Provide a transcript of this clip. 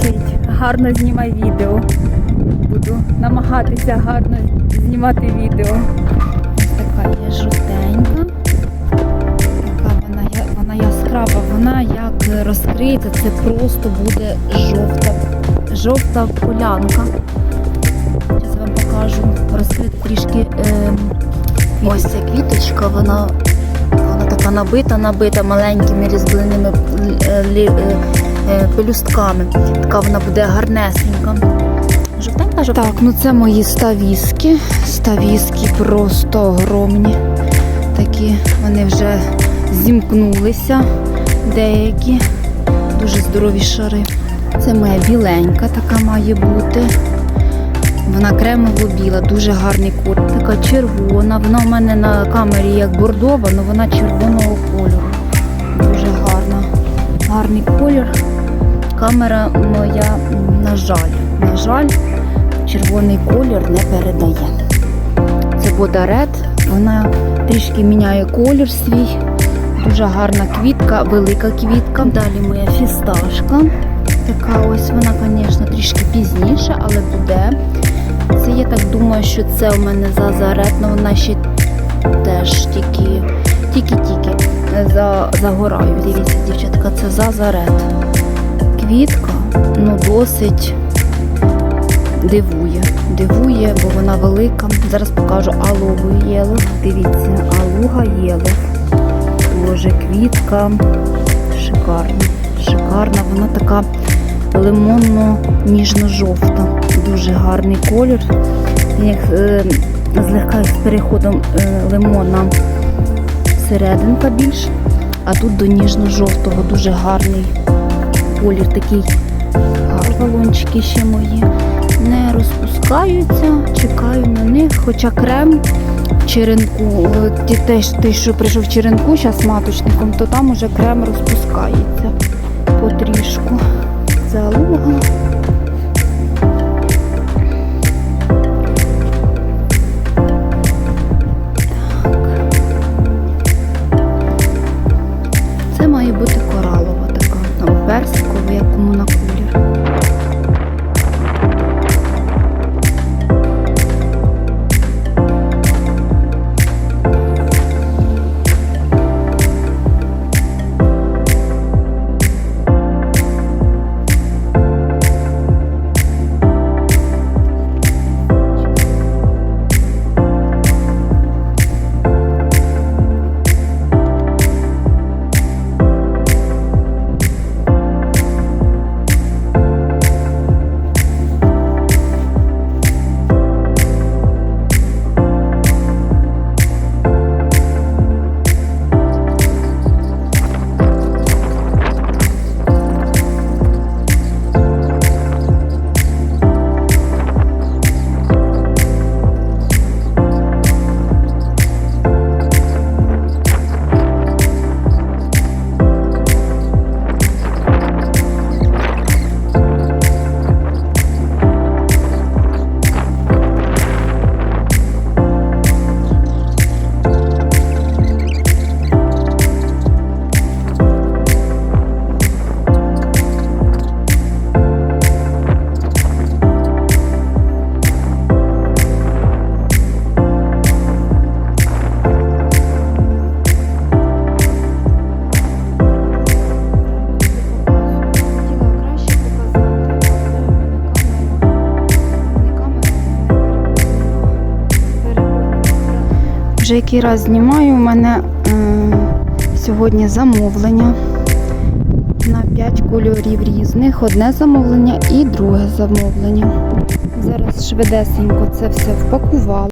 кричить. Гарно знімай відео. Буду намагатися гарно знімати відео. Така є жовтенька. Така вона, вона яскрава, вона як розкриється, це просто буде жовта, жовта полянка. Зараз вам покажу. Розкрити трішки. ем, Ось ця квіточка, вона, вона така набита, набита маленькими різьбленими е, е, е, пелюстками. Така вона буде гарнесенька. Жовтенька, жовтенька. Так, ну це мої ставіски. Ставіски просто огромні. Такі вони вже зімкнулися. Деякі. Дуже здорові шари. Це моя біленька така має бути. Вона кремово-біла, дуже гарний колір. Така червона. Вона в мене на камері як бордова, але вона червоного кольору. Дуже гарна. Гарний колір. Камера моя, на жаль, на жаль, червоний колір не передає. Це Бода Ред. Вона трішки міняє колір свій. Дуже гарна квітка, велика квітка. Далі моя фісташка. Така ось вона, звісно, трішки пізніше, але буде. Це я так думаю, що це у мене зазаретно, вона ще теж тільки, тільки-тільки за, загораю. Дивіться, дівчатка, це зазарет. Квітка, ну досить дивує. Дивує, бо вона велика. Зараз покажу алову єло. Дивіться, алуга єло. Боже, квітка. Шикарна. Шикарна. Вона така лимонно-ніжно-жовта. Дуже гарний колір. Як, е, злегка з переходом е, лимона серединка більш, а тут до ніжно-жовтого дуже гарний колір такий. Балончики ще мої. Не розпускаються, чекаю на них. Хоча крем в черенку, теж той, що прийшов в черенку зараз маточником, то там уже крем розпускається потрішку. Це або персикова, як кому на колір. Вже який раз знімаю, у мене е, сьогодні замовлення на 5 кольорів різних. Одне замовлення і друге замовлення. Зараз швидесенько це все впакувала.